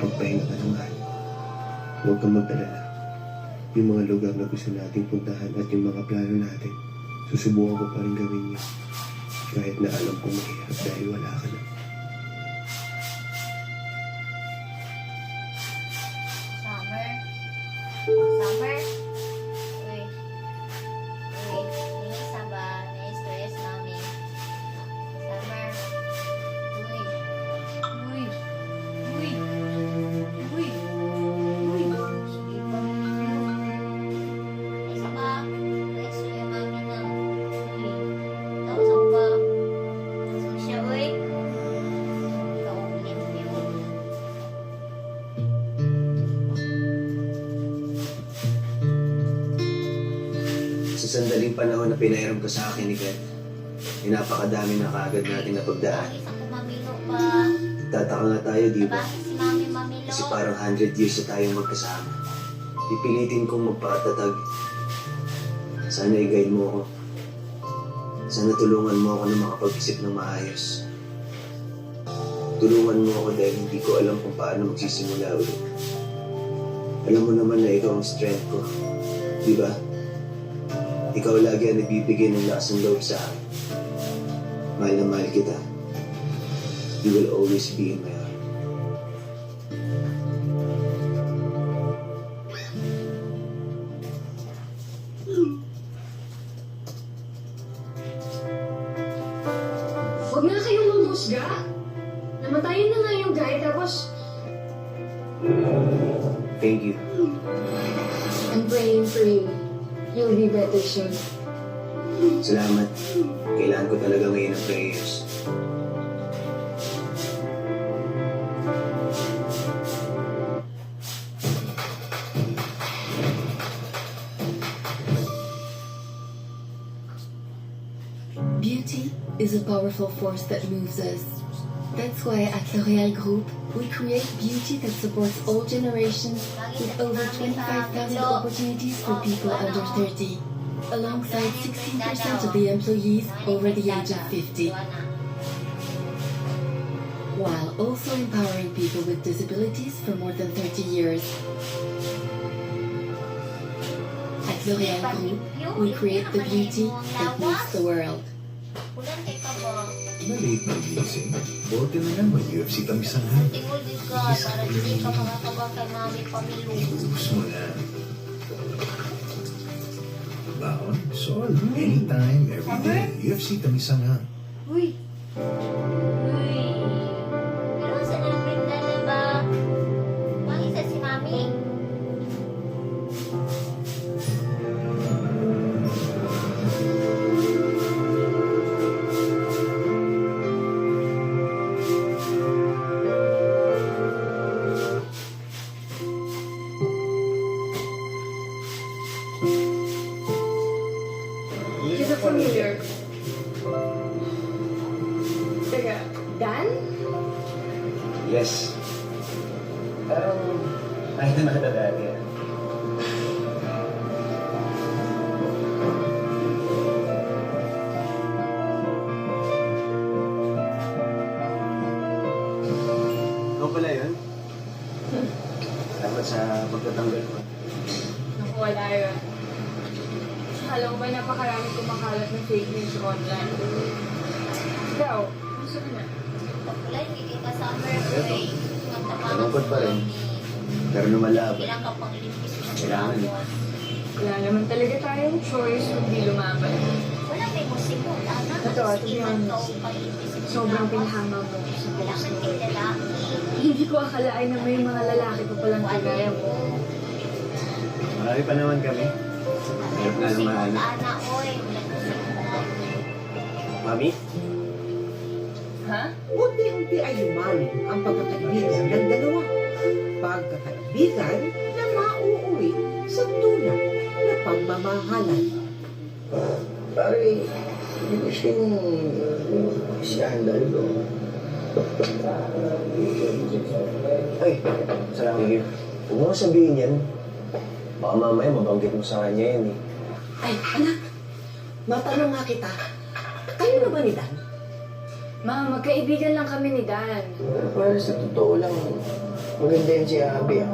makapagpahinga ka naman. Huwag kang mag-alala. Yung mga lugar na gusto nating puntahan at yung mga plano natin, susubukan ko pa rin gawin yun. Kahit na alam kong mahirap dahil wala ka na. Sa sandaling panahon na pinahiram ka sa akin ni Beth, ay napakadami na kaagad natin na pagdaan. Bakit ako mamilo pa? Tataka nga tayo, di ba? Bakit si mami mamilo? Kasi parang 100 years na tayong magkasama. Pipilitin kong magpakatatag. Sana i-guide mo ako. Sana tulungan mo ako na makapag-isip ng maayos. Tulungan mo ako dahil hindi ko alam kung paano magsisimula ulit. Alam mo naman na ikaw ang strength ko. Di ba? Ikaw lagi ang nagbibigay ng lakas ng loob sa akin. Mahal na mahal kita. You will always be in my heart. Huwag na kayong mamusga. Namatayan na nga yung guy, tapos Thank you. I'm praying for you. You'll be better soon. Salamat. Kailangan ko talaga ngayon ng prayers. Beauty is a powerful force that moves us. That's why at L'Oréal Group, we create beauty that supports all generations with over 25,000 opportunities for people under 30, alongside 16% of the employees over the age of 50, while also empowering people with disabilities for more than 30 years. At L'Oréal Group, we create the beauty that moves the world. Ulan kay ka ba? Maliit na gising. Buti na lang may UFC kami sa nga. Tingol din ka para hindi ka makakaba kay mami pamilo. Gusto mo na. Baon, sol, anytime, every day. UFC kami sa nga. Uy! Uy! Salamat sa pagtatanggal ko. Naku, wala yun. Alam mo ba napakarami kumakalat ng fake news online? Ikaw, gusto ka na? Wala, hindi kita summer boy. Malungkot pa rin. Pero lumalaban. Bilang ka pang limpis ng Kailangan. Wala naman talaga tayong choice kundi lumaban. Wala may musiko. Lana. Ito, to be Sobrang pinahanga mo sa post ko. Hindi ko akalain na may mga lalaki pa palang ano kagaya mo. Marami pa naman kami. Hirap nga oy. Wala musiko. Mami? Ha? Unti-unti ay lumalim ang pagkakaibigan ng dalawa. Pagkakaibigan na mauuwi sa tunay na pagmamahalan. Pare, ko siya yung si Andal ko. Ay, salamat. You. Huwag mo sabihin yan. Baka mamaya mabanggit mo sa kanya yan eh. Ay, anak, matanong nga kita. Kayo na ba ni Dan? Ma, magkaibigan lang kami ni Dan. Pero sa totoo lang, Maganda yun si Abby ah.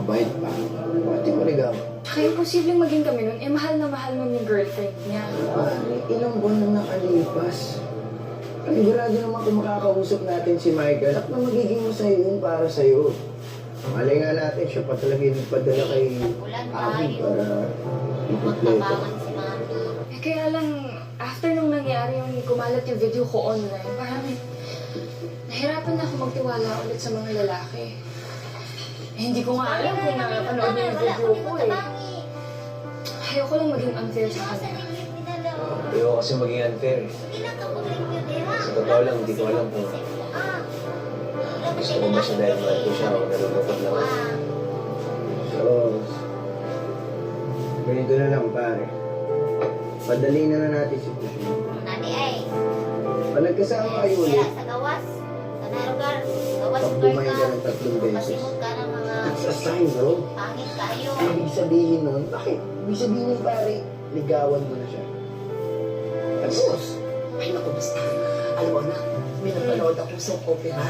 Mabait pa. Pati mo regalo. Tsaka imposibleng maging kami nun, eh mahal na mahal nun yung girlfriend niya. Pare, ilang buwan na nakalipas. Panigurado naman kung makakausap natin si Michael at na magiging masaya yun para sa'yo. Malay nga natin siya pa talaga yung nagpadala kay Ulan Abby tayo. para. Magpapangan si mami. Eh kaya lang, after nung nangyari yung kumalat yung video ko online, parang nahirapan na ako magtiwala ulit sa mga lalaki. Eh, hindi ko nga alam kung napanood niya yung video ko eh. Ayoko lang maging unfair sa kanya. Ayoko kasi maging unfair eh. Sa totoo lang, hindi ko alam kung gusto ko ba siya dahil mahal ko siya o nalulungkot lang ako. So, ganito na lang pare. Padali na na natin si Kushin. Nani ay. Pag nagkasama kayo ulit, sa gawas. Sa narugar. Gawas pag lugar bumayin ka. ka ng tatlong beses, Masimot ka ng mga it's a sign bro. pangit kayo. Ibig sabihin nun, bakit? Ibig sabihin nun pare, ligawan mo na siya. Tapos, Ay, naku, basta. Alam mo na, may napanood ako sa opera.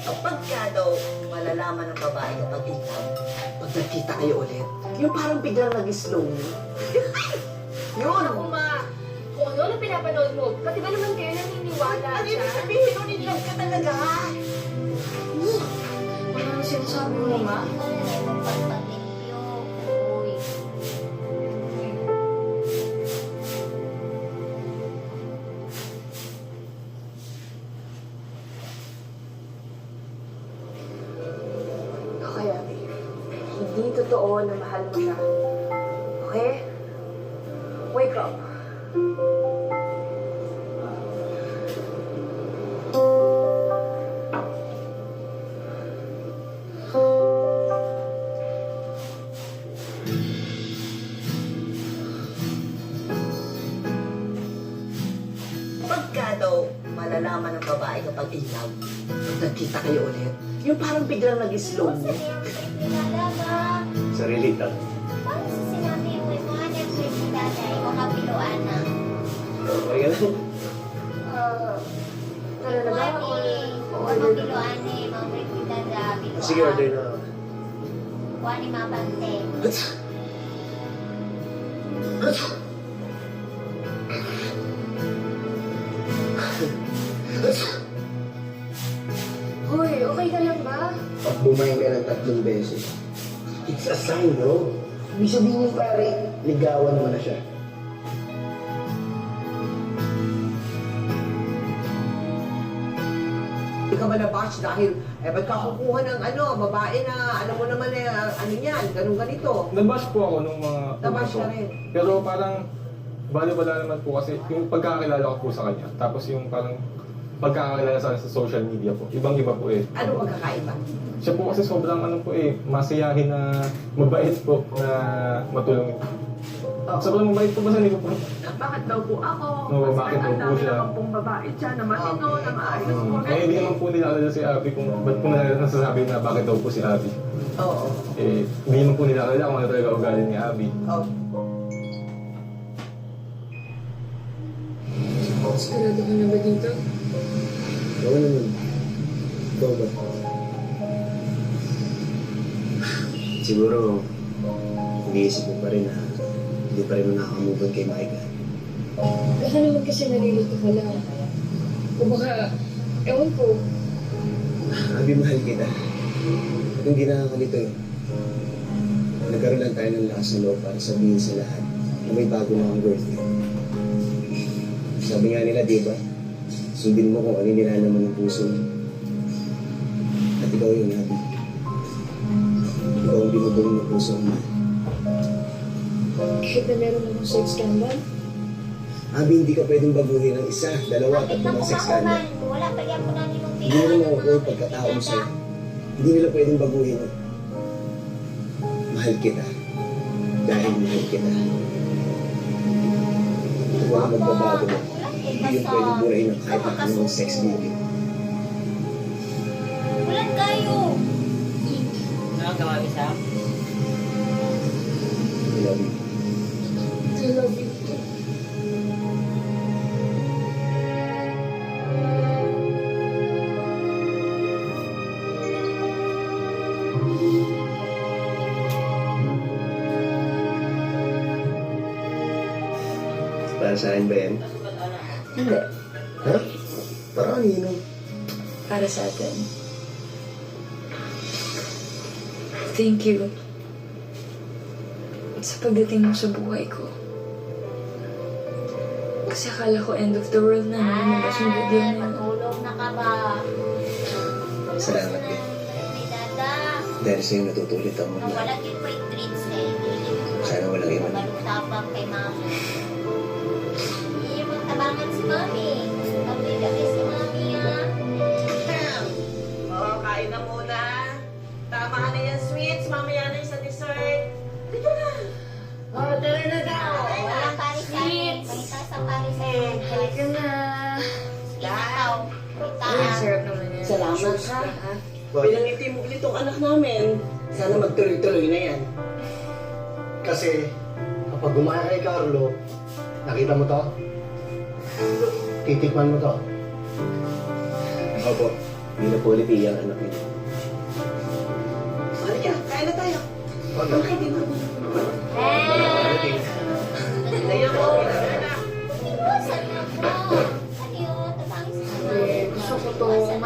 Kapag ka daw malalaman ng babae kapag ikaw, pag nagkita kayo ulit, yung parang biglang nag-slow mo. Yun! Ako ma, kung ano na pinapanood mo, pati ba naman kayo naniniwala Ano yung sabihin nun, in love ka talaga? Ang sinasabi mo, ma? Abby. Hindi totoo na mahal mo siya. Okay? Wake up. Nagkita kayo ulit, yung parang biglang nag-slow mo. Sarili lang. Paano sa sinabi mo yung mga Netflix si tatay o kapiluan na? Lang. Ah, tara na ba? Wani. O Order na ba? kapiluan ni Ma'am Ricky Dada. Sige, order na. ako. Wani mabante. Hoy, Pag bumayin ka ng tatlong beses, it's a sign, bro. Ibig sabihin nun, pare, ligawan mo na siya. Hindi ka ba nabash dahil eh, ba't ka kukuha ng ano, babae na, alam mo naman eh, ano yan, ganun ganito. Nabash po ako nung mga... Nabash ka rin. Pero parang, bali wala naman po kasi yung pagkakakilala ko po sa kanya. Tapos yung parang pagkakakilala sa, sa social media po. Ibang-iba po eh. Ano magkakaiba? Siya po kasi sobrang ano po eh, masiyahin na mabait po na matulungin. Oo. Sobrang mabait po ba sa ko po? Bakit daw po ako? Oo, bakit daw po siya? pong babae dyan na matino, na maayos Hmm. Eh, hindi naman po nila alala si Abby kung ba't po nila nasasabi na bakit daw po si Abby. Oo. Eh, hindi naman po nila alala kung ano talaga ugali ni Abby. Oh. Sigurado ka na ba dito? Naman. Ikaw ba? Siguro, iniisip mo pa rin na hindi pa rin mo nakakamove on kay Micah. Baka naman kasi nalilito ka lang. O baka, ewan ko, Abi, mahal kita. At hindi nakakalito eh. Nagkaroon lang tayo ng lakas ng loob para sabihin sa lahat na may bago na ang girlfriend. Sabi nga nila, di ba? Sundin mo kung ano nilalaman ng puso mo. At ikaw yun, Abi. Ikaw ang binubulong ng puso mo. kahit na meron akong sex scandal, Abi, hindi ka pwedeng baguhin ng isa, dalawa, Bakit tatlong sex scandal. Wala pa yan mo na nimong Hindi nila makukuha yung pagkatao mo sa'yo. Hindi nila pwedeng baguhin yun. Mahal kita. Dahil mahal kita. Wala magbabago na hindi yun pwedeng burahin ng kahit ang anong sex video. Ulan kayo! Ano gawa isa? I love you. I love you. Para sa akin ba yan? Sa atin. Thank you. Sa pagdating mo sa buhay ko. Kasi akala ko end of the world na nung lumabas yung video na yun. na ka ba? Salamat Dada. Dahil sa'yo natutulit ang mundo. Wala may treats eh. Sana walang iwan. Balutapang kay Mami. Yan. Salamat ha. Pinangiti mo ulit tong anak namin. Sana magtuloy-tuloy na yan. Kasi, kapag gumaya kay Carlo, nakita mo to? Titikman mo to. Opo. Hindi na po ulit iyan anak niyo. Halika, kain na tayo. Ano?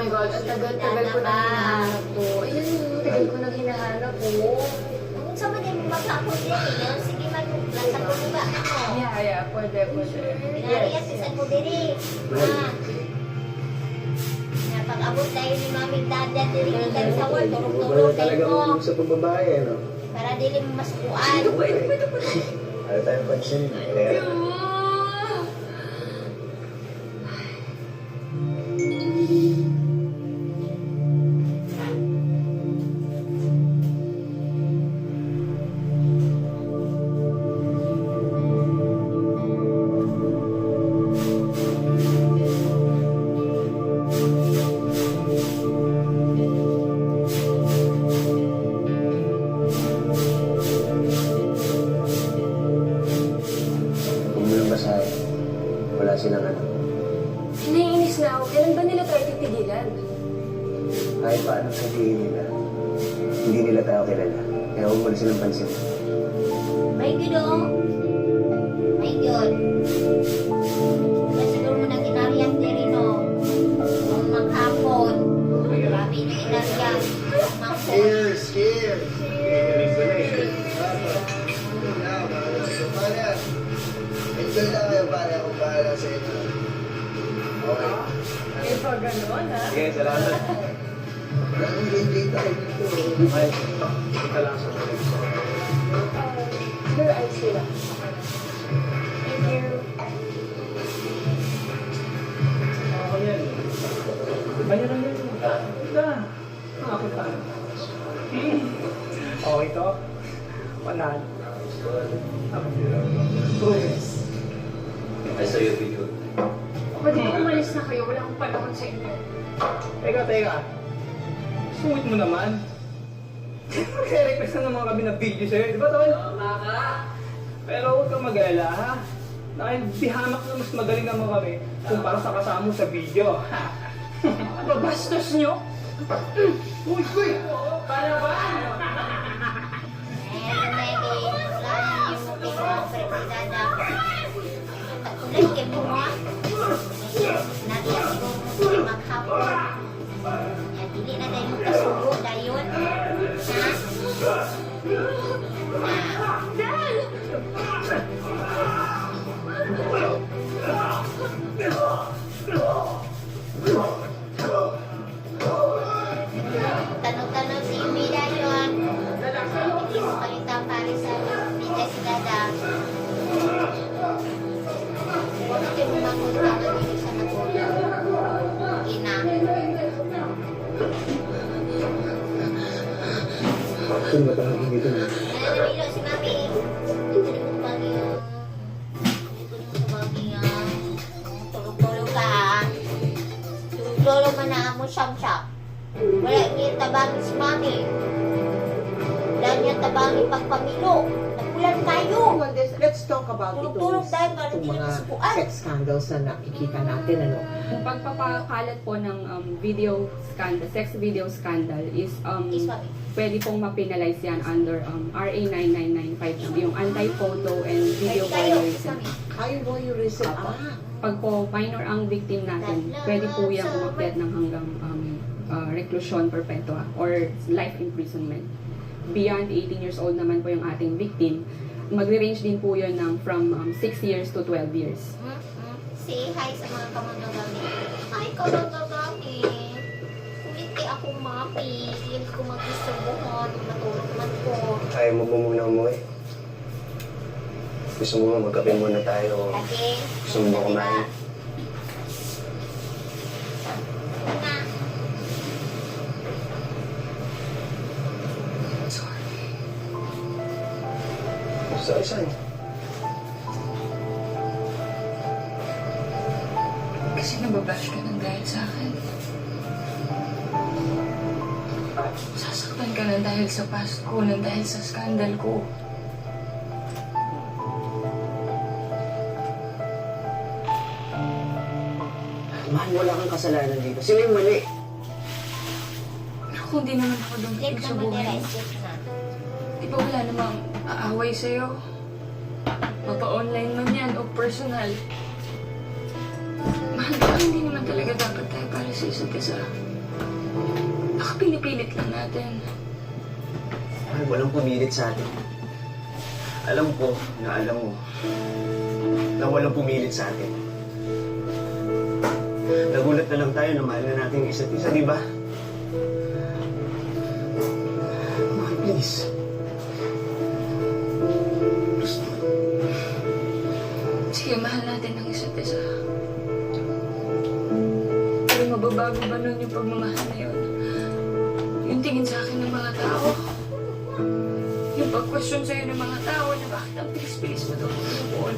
My God, ang tagal-tagal ko nang hinahanap to. Ayan yung tagal ko nang hinahanap oh. ko. Kung sa mga maghapon din eh. Sige man, nasa ko ba? Ano? Yeah, yeah, pwede, pwede. Pinariya sa San Budiri. Ah. Nga, Pag-abot tayo ni Maming Dada, diri ikan sa wal, turong-turong tayo mo. sa pagbabae, ano? Para dili mo masukuan. Ano tayong pansin? Kaya, Na silang pansin. May gino. May yun. Kasi doon mo na kinariyak diri no. Nung maghapon. Grabe na kinariyak. Mangkot. Cheers! Cheers! Enjoy lang kayo pare akong bahala sa inyo. Okay. Eh, pag gano'n, ha? Sige, salamat. Ay, ito lang sa Siguro ayos sila. Thank you. Ako yan. Kanya lang yan. Ito. Ako pa. Okay to? Panalo. Progress. I saw your video. Pwede umalis na kayo? Wala akong panahon sa. Teka, teka. Sungit mo naman. Magre-request na naman kami ng video sa'yo. Di ba, Tol? Pero huwag kang mag-alala, ha? Dahil dihamak na mas magaling naman kami kumpara sa kasama mo sa video. Babastos nyo? Uy, uy! Kaya ba? Eh, maybe, about Tulog-tulog itong, tayo para itong hindi mga masukuan. sex scandals na nakikita natin. Ano? Yung pagpapakalat po ng um, video scandal, sex video scandal is um, Mami. pwede pong ma-penalize yan under um, RA 9995, yung anti-photo and video Ready tayo. violation. Mo yung reason. Apo. Ah, Pag po minor ang victim natin, pwede po yung umakyat ng hanggang um, uh, reclusion perpetua or life imprisonment. Beyond 18 years old naman po yung ating victim, magre-range din po yun ng from um, 6 years to 12 years. Mm, mm. Say hi sa mga kamanagami. Hi, kamanagami. Kulit kay ako, mami. Hindi ko mag-isabuhan. Matulog man po. Kaya mo ba muna umuwi? Gusto mo magkape muna tayo? Lagi. Gusto mo ba kumain? Sorry, sorry. Kasi nababash ka ng dahil sa akin. Sasaktan ka ng dahil sa past ko, ng dahil sa skandal ko. Mahal, wala kang kasalanan dito. Sino yung mali? Pero kung di naman ako dumating sa buhay na. di ba wala namang aaway sa'yo? Mapa-online man yan o personal. Mahal, baka hindi naman talaga dapat tayo para sa isa't isa. Baka pinipilit lang natin. Ay, walang pumilit sa atin. Alam ko na alam mo na walang pumilit sa atin. Nagulat na lang tayo na mahal na natin isa't isa, di ba? Mahal. Please Mababago ba nun yung pagmamahal na yun? Yung tingin sa akin ng mga tao? Yung pag-question sa'yo ng mga tao na bakit ang bilis-bilis mo daw move on?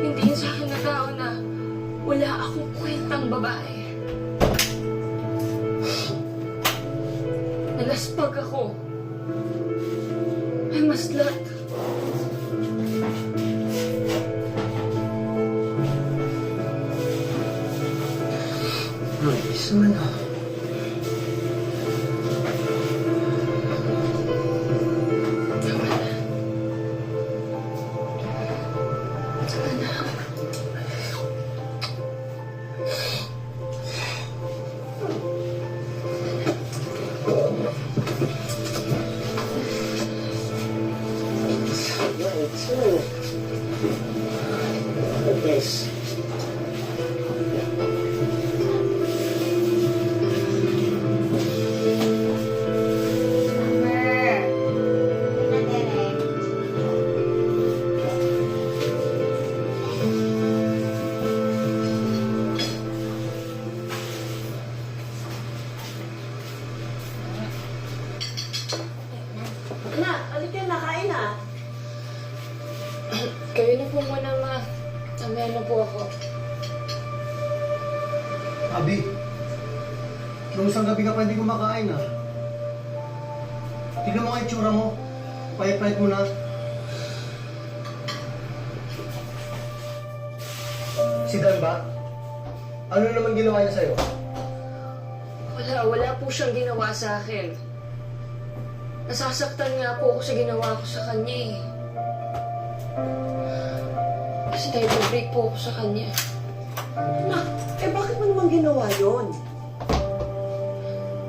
Yung sa akin ng tao na wala akong kwentang babae. Ay, please naman ah. Ano naman ginawa niya sa'yo? Wala, wala po siyang ginawa sa akin. Nasasaktan nga po ako sa ginawa ko sa kanya eh. Kasi dahil break po ako sa kanya. Anak, eh bakit mo naman ginawa yon?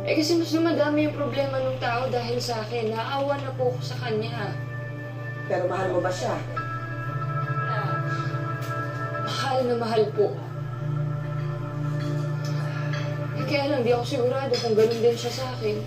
Eh kasi mas dumadami yung problema ng tao dahil sa akin. Naawa na po ako sa kanya. Pero mahal mo ba siya? Mahal na mahal po. Kaya lang, di ako sigurado kung ganun din siya sa akin.